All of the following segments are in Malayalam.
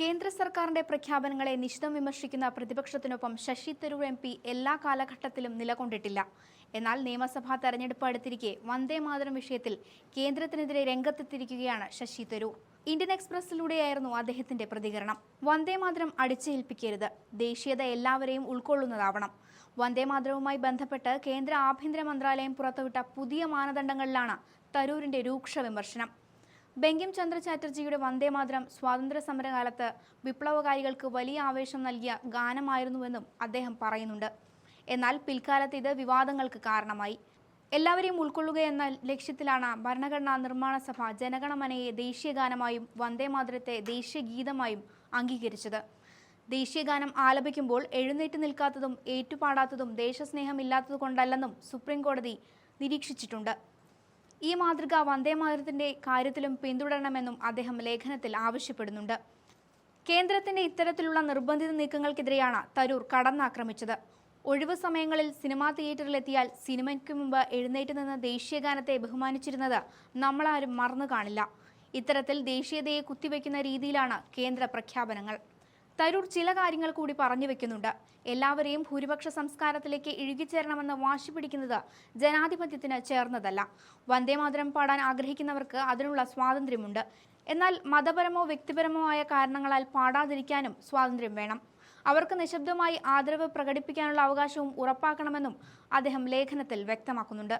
കേന്ദ്ര സർക്കാരിന്റെ പ്രഖ്യാപനങ്ങളെ നിശിതം വിമർശിക്കുന്ന പ്രതിപക്ഷത്തിനൊപ്പം ശശി തരൂർ എം പി എല്ലാ കാലഘട്ടത്തിലും നിലകൊണ്ടിട്ടില്ല. എന്നാൽ നിയമസഭാ തെരഞ്ഞെടുപ്പ് അടുത്തിരിക്കെ വന്ദേ മാതരം വിഷയത്തിൽ കേന്ദ്രത്തിനെതിരെ രംഗത്തെത്തിയിരിക്കുകയാണ് ശശി തരൂർ. ഇന്ത്യൻ എക്സ്പ്രസിലൂടെയായിരുന്നു അദ്ദേഹത്തിന്റെ പ്രതികരണം. വന്ദേ മാതരം അടിച്ചേൽപ്പിക്കരുത്. ദേശീയത എല്ലാവരെയും ഉൾക്കൊള്ളുന്നതാവണം. വന്ദേ മാതരവുമായി ബന്ധപ്പെട്ട് കേന്ദ്ര ആഭ്യന്തര മന്ത്രാലയം പുറത്തുവിട്ട പുതിയ മാനദണ്ഡങ്ങളിലാണ് തരൂരിന്റെ രൂക്ഷ വിമർശനം. ബെങ്കിം ചന്ദ്ര ചാറ്റർജിയുടെ വന്ദേമാതരം സ്വാതന്ത്ര്യ സമരകാലത്ത് വിപ്ലവകാരികൾക്ക് വലിയ ആവേശം നൽകിയ ഗാനമായിരുന്നുവെന്നും അദ്ദേഹം പറയുന്നുണ്ട്. എന്നാൽ പിൽക്കാലത്ത് ഇത് വിവാദങ്ങൾക്ക് കാരണമായി. എല്ലാവരെയും ഉൾക്കൊള്ളുക എന്ന ലക്ഷ്യത്തിലാണ് ഭരണഘടനാ നിർമ്മാണ സഭ ജനഗണമനയെ ദേശീയഗാനമായും വന്ദേമാതരത്തെ ദേശീയ ഗീതമായും അംഗീകരിച്ചത്. ദേശീയഗാനം ആലപിക്കുമ്പോൾ എഴുന്നേറ്റ് നിൽക്കാത്തതും ഏറ്റുപാടാത്തതും ദേശസ്നേഹമില്ലാത്തതുകൊണ്ടല്ലെന്നും സുപ്രീംകോടതി നിരീക്ഷിച്ചിട്ടുണ്ട്. ഈ മാതൃക വന്ദേമാതരത്തിന്റെ കാര്യത്തിലും പിന്തുടരണമെന്നും അദ്ദേഹം ലേഖനത്തിൽ ആവശ്യപ്പെടുന്നുണ്ട്. കേന്ദ്രത്തിന്റെ ഇത്തരത്തിലുള്ള നിർബന്ധിത നീക്കങ്ങൾക്കെതിരെയാണ് തരൂർ കടന്നാക്രമിച്ചത്. ഒഴിവു സമയങ്ങളിൽ സിനിമാ തിയേറ്ററിലെത്തിയാൽ സിനിമയ്ക്ക് മുമ്പ് എഴുന്നേറ്റ് നിന്ന് ദേശീയഗാനത്തെ ബഹുമാനിച്ചിരുന്നത് നമ്മളാരും മറന്നു കാണില്ല. ഇത്തരത്തിൽ ദേശീയതയെ കുത്തിവെക്കുന്ന രീതിയിലാണ് കേന്ദ്ര പ്രഖ്യാപനങ്ങൾ. തരൂർ ചില കാര്യങ്ങൾ കൂടി പറഞ്ഞു വെക്കുന്നുണ്ട്. എല്ലാവരെയും ഭൂരിപക്ഷ സംസ്കാരത്തിലേക്ക് ഇഴുകിച്ചേരണമെന്ന് വാശി പിടിക്കുന്നത് ജനാധിപത്യത്തിന് ചേർന്നതല്ല. വന്ദേമാതരം പാടാൻ ആഗ്രഹിക്കുന്നവർക്ക് അതിനുള്ള സ്വാതന്ത്ര്യമുണ്ട്. എന്നാൽ മതപരമോ വ്യക്തിപരമോ ആയ കാരണങ്ങളാൽ പാടാതിരിക്കാനും സ്വാതന്ത്ര്യം വേണം. അവർക്ക് നിശബ്ദമായി ആദരവ് പ്രകടിപ്പിക്കാനുള്ള അവകാശവും ഉറപ്പാക്കണമെന്നും അദ്ദേഹം ലേഖനത്തിൽ വ്യക്തമാക്കുന്നുണ്ട്.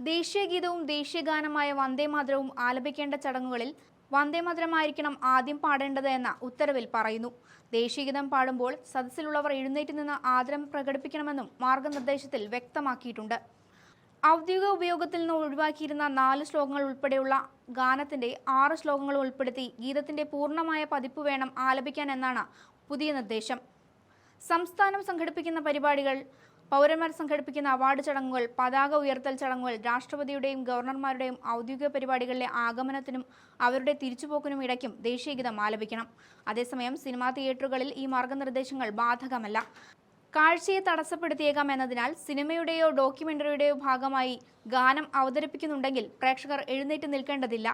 ദേശീയ ഗീതവും ദേശീയഗാനമായ വന്ദേമാതരവും ആലപിക്കേണ്ട ചടങ്ങുകളിൽ വന്ദേമാതരമായിരിക്കണം ആദ്യം പാടേണ്ടത് എന്ന ഉത്തരവിൽ പറയുന്നു. ദേശീയഗീതം പാടുമ്പോൾ സദസ്സിലുള്ളവർ എഴുന്നേറ്റ് നിന്ന് ആദരം പ്രകടിപ്പിക്കണമെന്നും മാർഗനിർദ്ദേശത്തിൽ വ്യക്തമാക്കിയിട്ടുണ്ട്. ഔദ്യോഗിക ഉപയോഗത്തിൽ നിന്ന് ഒഴിവാക്കിയിരുന്ന നാല് ശ്ലോകങ്ങൾ ഉൾപ്പെടെയുള്ള ഗാനത്തിന്റെ ആറ് ശ്ലോകങ്ങൾ ഉൾപ്പെടുത്തി ഗീതത്തിന്റെ പൂർണമായ പതിപ്പ് വേണം ആലപിക്കാൻ എന്നാണ് പുതിയ നിർദ്ദേശം. സംസ്ഥാനം സംഘടിപ്പിക്കുന്ന പരിപാടികൾ പൗരന്മാർ സംഘടിപ്പിക്കുന്ന അവാർഡ് ചടങ്ങുകൾ പതാക ഉയർത്തൽ ചടങ്ങുകൾ രാഷ്ട്രപതിയുടെയും ഗവർണർമാരുടെയും ഔദ്യോഗിക പരിപാടികളിലെ ആഗമനത്തിനും അവരുടെ തിരിച്ചുപോക്കിനും ഇടയ്ക്കും ദേശീയഗീതം ആലപിക്കണം. അതേസമയം സിനിമാ തിയേറ്ററുകളിൽ ഈ മാർഗനിർദ്ദേശങ്ങൾ ബാധകമല്ല. കാഴ്ചയെ തടസ്സപ്പെടുത്തിയേക്കാം എന്നതിനാൽ സിനിമയുടെയോ ഡോക്യുമെന്ററിയുടെയോ ഭാഗമായി ഗാനം അവതരിപ്പിക്കുന്നുണ്ടെങ്കിൽ പ്രേക്ഷകർ എഴുന്നേറ്റ് നിൽക്കേണ്ടതില്ല.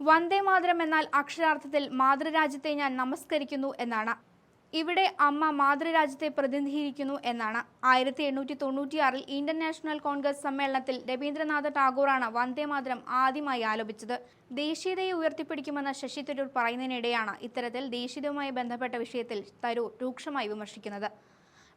വന്ദേ മാതരം എന്നാൽ അക്ഷരാർത്ഥത്തിൽ മാതൃരാജ്യത്തെ ഞാൻ നമസ്കരിക്കുന്നു എന്നാണ്. ഇവിടെ അമ്മ മാതൃരാജ്യത്തെ പ്രതിനിധീകരിക്കുന്നു എന്നാണ്. ആയിരത്തി എണ്ണൂറ്റി തൊണ്ണൂറ്റിയാറിൽ ഇന്ത്യൻ നാഷണൽ കോൺഗ്രസ് സമ്മേളനത്തിൽ രവീന്ദ്രനാഥ ടാഗോറാണ് വന്ദേ മാതരം ആദ്യമായി ആലോപിച്ചത്. ദേശീയതയെ ഉയർത്തിപ്പിടിക്കുമെന്ന് ശശി തരൂർ പറയുന്നതിനിടെയാണ് ഇത്തരത്തിൽ ദേശീയതയുമായി ബന്ധപ്പെട്ട വിഷയത്തിൽ തരൂർ രൂക്ഷമായി വിമർശിക്കുന്നത്.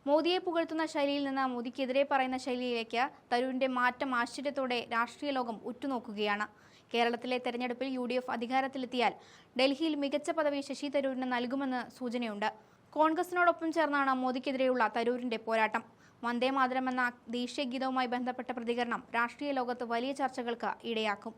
മോദിയെ പുകഴ്ത്തുന്ന ശൈലിയിൽ നിന്ന് മോദിക്കെതിരെ പറയുന്ന ശൈലിയിലേക്ക് തരൂരിന്റെ മാറ്റം ആശ്ചര്യത്തോടെ രാഷ്ട്രീയ ലോകം ഉറ്റുനോക്കുകയാണ്. കേരളത്തിലെ തെരഞ്ഞെടുപ്പിൽ യു ഡി എഫ് അധികാരത്തിലെത്തിയാൽ ഡൽഹിയിൽ മികച്ച പദവി ശശി തരൂരിന് നൽകുമെന്ന് സൂചനയുണ്ട്. കോൺഗ്രസിനോടൊപ്പം ചേർന്നാണ് മോദിക്കെതിരെയുള്ള തരൂരിന്റെ പോരാട്ടം. വന്ദേ മാതരം എന്ന ദേശീയ ഗീതവുമായി ബന്ധപ്പെട്ട പ്രതികരണം രാഷ്ട്രീയ ലോകത്ത് വലിയ ചർച്ചകൾക്ക് ഇടയാക്കും.